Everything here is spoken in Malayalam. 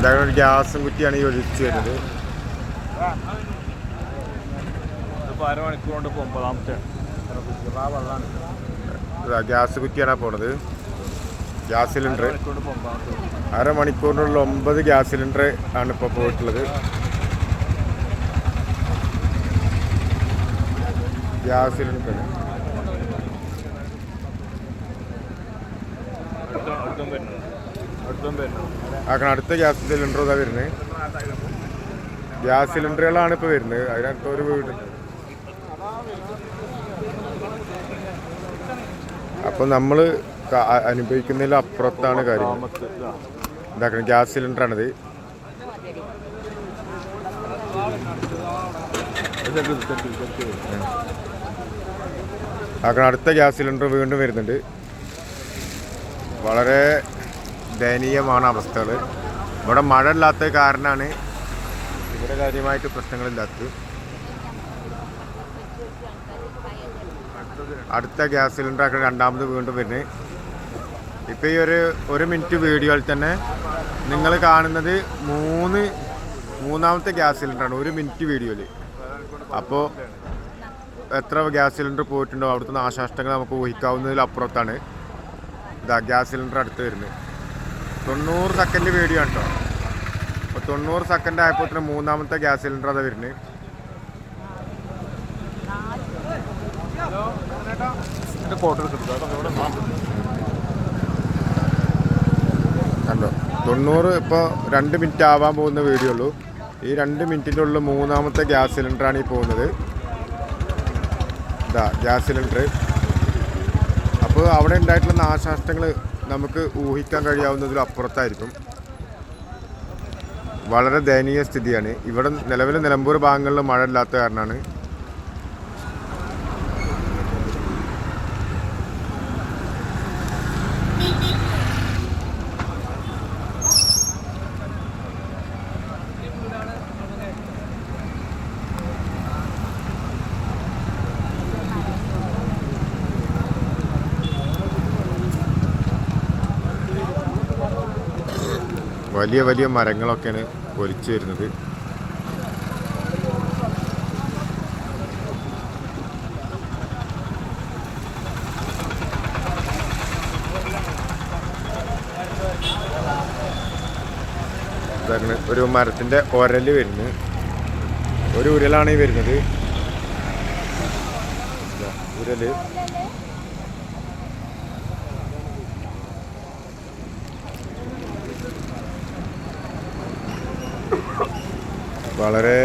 ഇതാണ് ഒരു ഗ്യാസും കുറ്റിയാണ് ഈ ഒഴിച്ച് വരുന്നത്. അരമണിക്കൂർ കൊണ്ട് ഇപ്പോൾ ഒമ്പതാമത്തെ ആ ഗ്യാസ് കുറ്റിയാണ് പോണത്. ഗ്യാസ് സിലിണ്ടർ അരമണിക്കൂറിനുള്ള ഒമ്പത് ഗ്യാസ് സിലിണ്ടർ ആണ് ഇപ്പോൾ പോയിട്ടുള്ളത്. ഗ്യാസ് സിലിണ്ടർ അടുത്ത അടുത്തും വരുന്നുണ്ട് അടുത്തും വരുന്നുണ്ട് ആക്കണം അടുത്ത ഗ്യാസ് സിലിണ്ടർ ഇതാ വരുന്നത് ഗ്യാസ് സിലിണ്ടറുകളാണ് ഇപ്പോൾ വരുന്നത്. അതിനകത്ത് ഒരു വീട്. അപ്പം നമ്മൾ അനുഭവിക്കുന്നതിൽ അപ്പുറത്താണ് കാര്യം. ഇതാക്കണം ഗ്യാസ് സിലിണ്ടറാണിത്. ആക്കണം അടുത്ത ഗ്യാസ് സിലിണ്ടർ വീണ്ടും വരുന്നുണ്ട്. വളരെ ദയനീയമാണ് അവസ്ഥകൾ ഇവിടെ മഴ ഇല്ലാത്ത കാരണമാണ് ഇവിടെ കാര്യമായിട്ട് പ്രശ്നങ്ങളില്ലാത്തത്. അടുത്ത ഗ്യാസ് സിലിണ്ടർ ആക്കണം രണ്ടാമത് വീണ്ടും വരുന്നത്. ഇപ്പോൾ ഈ ഒരു ഒരു മിനിറ്റ് വീഡിയോയിൽ തന്നെ നിങ്ങൾ കാണുന്നത് മൂന്ന് മൂന്നാമത്തെ ഗ്യാസ് സിലിണ്ടറാണ് ഒരു മിനിറ്റ് വീഡിയോയിൽ അപ്പോൾ എത്ര ഗ്യാസ് സിലിണ്ടർ പോയിട്ടുണ്ടോ അവിടുത്തെ നാശനഷ്ടങ്ങൾ നമുക്ക് ഊഹിക്കാവുന്നതിൽ അപ്പുറത്താണ് ഇതാ ഗ്യാസ് സിലിണ്ടർ അടുത്ത് വരുന്നത്. തൊണ്ണൂറ് സെക്കൻഡ് വീഡിയോ ആണ് കേട്ടോ അപ്പോൾ തൊണ്ണൂറ് സെക്കൻഡ് ആയപ്പോൾ തന്നെ മൂന്നാമത്തെ ഗ്യാസ് സിലിണ്ടർ അതാ വരുന്നത് കണ്ടോ? തൊണ്ണൂറ് ഇപ്പോൾ രണ്ട് മിനിറ്റ് ആവാൻ പോകുന്ന വീഡിയോ ഉള്ളൂ. ഈ രണ്ട് മിനിറ്റിന്റെ ഉള്ളിൽ മൂന്നാമത്തെ ഗ്യാസ് സിലിണ്ടറാണ് ഈ പോകുന്നത്. ഇതാ ഗ്യാസ് സിലിണ്ടർ അപ്പോൾ അവിടെ ഉണ്ടായിട്ടുള്ള നാശനഷ്ടങ്ങൾ നമുക്ക് ഊഹിക്കാൻ കഴിയാവുന്നതിലും അപ്പുറത്തായിരിക്കും. വളരെ ദയനീയ സ്ഥിതിയാണ്. ഇവിടെ നിലവിലെ നിലമ്പൂർ ഭാഗങ്ങളിൽ മഴ ഇല്ലാത്ത കാരണമാണ് വലിയ വലിയ മരങ്ങളൊക്കെയാണ് പൊലിച്ചു വരുന്നത്. ഒരു മരത്തിന്റെ ഒരൽ വരുന്നു ഒരു ഉരലാണ് ഈ വരുന്നത്. ഉരൽ. വളരെ